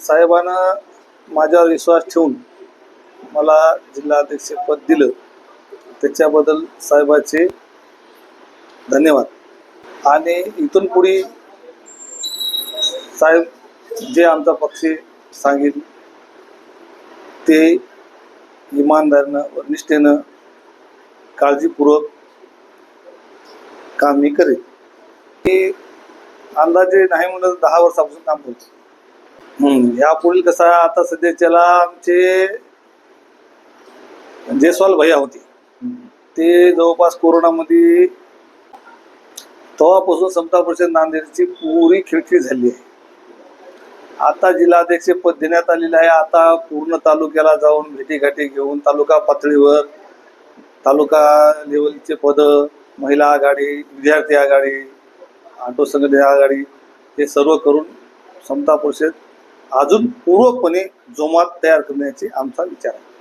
साहेबांना माझ्यावर विश्वास ठेवून मला जिल्हाध्यक्षपद दिलं. त्याच्याबद्दल साहेबाचे धन्यवाद. आणि इथून पुढे साहेब जे आमचा पक्ष सांगेल ते इमानदारीनं व निष्ठेनं काळजीपूर्वक काम मी करेन. मी अंदाजे नाही म्हणलं दहा वर्षापासून काम करतो. यापुढील कसं आहे आता सध्याच्याला आमचे जयस्वाल भैया होते. ते जवळपास कोरोनामध्ये तेव्हापासून समता परिषद नांदेडची पुरी खिळखिळ झाली आहे. आता जिल्हाध्यक्ष पद देण्यात आलेलं आहे. आता पूर्ण तालुक्याला जाऊन भेटीगाठी घेऊन तालुका पातळीवर तालुका लेवलचे पद महिला आघाडी विद्यार्थी आघाडी ऑटो संघटना आघाडी हे सर्व करून समता परिषद अजून पूर्वकपणे जोमात तयार करण्याचे आमचा विचार आहे.